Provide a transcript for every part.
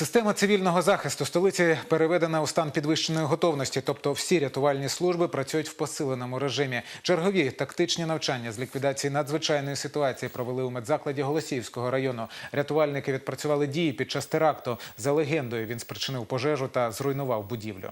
Система цивільного захисту столиці переведена у стан підвищеної готовності, тобто всі рятувальні служби працюють в посиленому режимі. Чергові тактичні навчання з ліквідації надзвичайної ситуації провели у медзакладі Голосіївського району. Рятувальники відпрацювали дії під час теракту. За легендою він спричинив пожежу та зруйнував будівлю.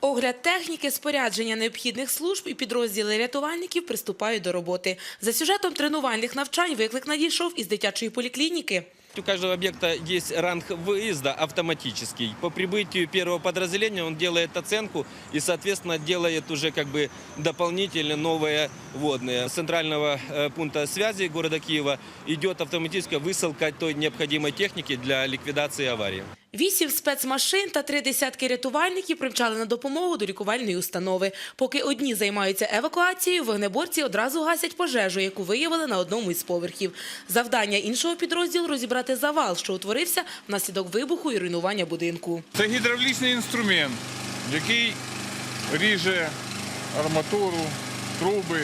Огляд техніки, спорядження необхідних служб і підрозділи рятувальників приступають до роботи. За сюжетом тренувальних навчань виклик надійшов із дитячої поліклініки У каждого объекта есть ранг выезда автоматический. По прибытию первого подразделения он делает оценку и, соответственно, делает уже как бы дополнительно новые водные. С центрального э, пункта связи города Киева идет автоматическая высылка той необходимой техники для ликвидации аварии. Вісім спецмашин та три десятки рятувальників примчали на допомогу до лікувальної установи. Поки одні займаються евакуацією, вогнеборці одразу гасять пожежу, яку виявили на одному із поверхів. Завдання іншого підрозділу розібрати завал, що утворився внаслідок вибуху і руйнування будинку. Це гідравлічний інструмент, який ріже арматуру, труби.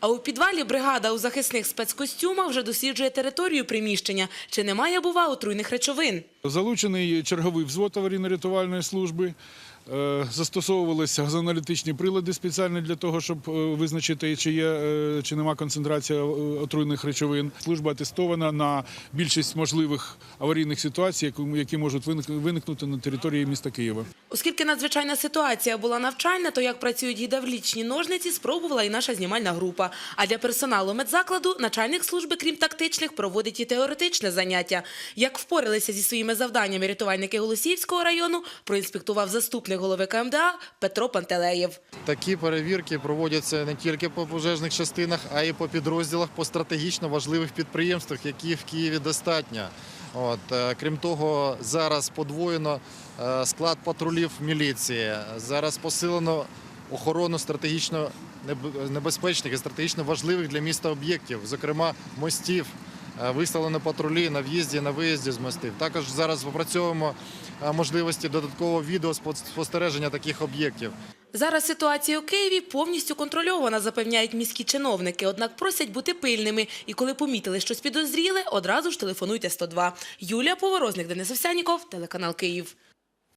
А у підвалі бригада у захисних спецкостюмах вже досліджує територію приміщення. Чи немає, бува, отруйних речовин? Залучений черговий взвод аварійно-рятувальної служби. Е, Застосовувалися газоаналітичні прилади спеціально для того, щоб е, визначити, чи є е, чи нема концентрація отруйних речовин. Служба атестована на більшість можливих аварійних ситуацій, які- можуть виник- виникнути на території міста Києва. Оскільки надзвичайна ситуація була навчальна, то як працюють гідравлічні ножниці, спробувала і наша знімальна група. А для персоналу медзакладу начальник служби, крім тактичних, проводить і теоретичне заняття. Як впоралися зі своїми завданнями рятувальники Голосіївського району, проінспектував заступник голови КМДА Петро Пантелеєв. Такі перевірки проводяться не тільки по пожежних частинах, а й по підрозділах по стратегічно важливих підприємствах, які в Києві достатньо. От, е, крім того, зараз подвоєно е, склад патрулів міліції. Зараз посилено охорону стратегічно небезпечних і стратегічно важливих для міста об'єктів, зокрема мостів. Е, Виставлено патрулі на в'їзді на виїзді з мостів. Також зараз опрацьовуємо е, можливості додаткового відеоспостереження таких об'єктів. Зараз ситуація у Києві повністю контрольована, запевняють міські чиновники. Однак просять бути пильними. І коли помітили щось підозріле, одразу ж телефонуйте 102. Юлія Поворозник, Денис Овсяніков, телеканал Київ.